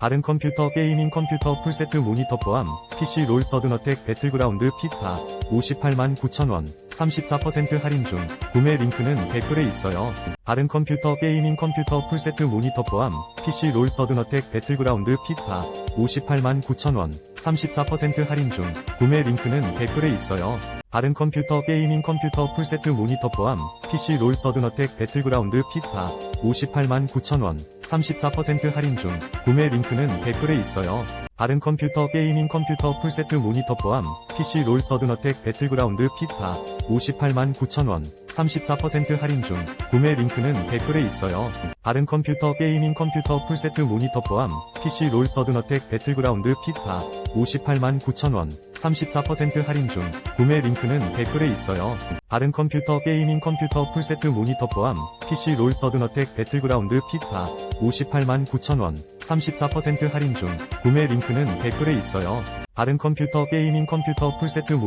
다른 컴퓨터 게이밍 컴퓨터 풀세트 모니터 포함 PC 롤 서든어택 배틀그라운드 피파 58만 9천원 34% 할인 중 구매 링크는 댓글에 있어요. 다른 컴퓨터 게이밍 컴퓨터 풀세트 모니터 포함 PC 롤 서든어택 배틀그라운드 피파 58만 9천원 34% 할인 중 구매 링크는 댓글에 있어요. 다른 컴퓨터 게이밍 컴퓨터 풀세트 모니터 포함 PC 롤 서든어택 배틀그라운드 피파 58만 9천원 34% 할인 중 구매 링크는 댓글에 있어요. 다른 컴퓨터 게이밍 컴퓨터 풀세트 모니터 포함 PC 롤 서든어택 배틀그라운드 피파 58만 9천원 34% 할인 중 구매 링크는 댓글에 있어요. 다른 컴퓨터 게이밍 컴퓨터 풀세트 모니터 포함 PC 롤 서든어택 배틀그라운드 피파 58만 9천원 34% 할인 중 구매 링크는 댓글에 있어요. 다른 컴퓨터 게이밍 컴퓨터 풀세트 모니터 포함 PC 롤 서든어택 배틀그라운드 피파 58만 9천원 34% 할인 중 구매 링크는 댓글에 있어요. 다른 컴퓨터 게이밍 컴퓨터 풀세트 모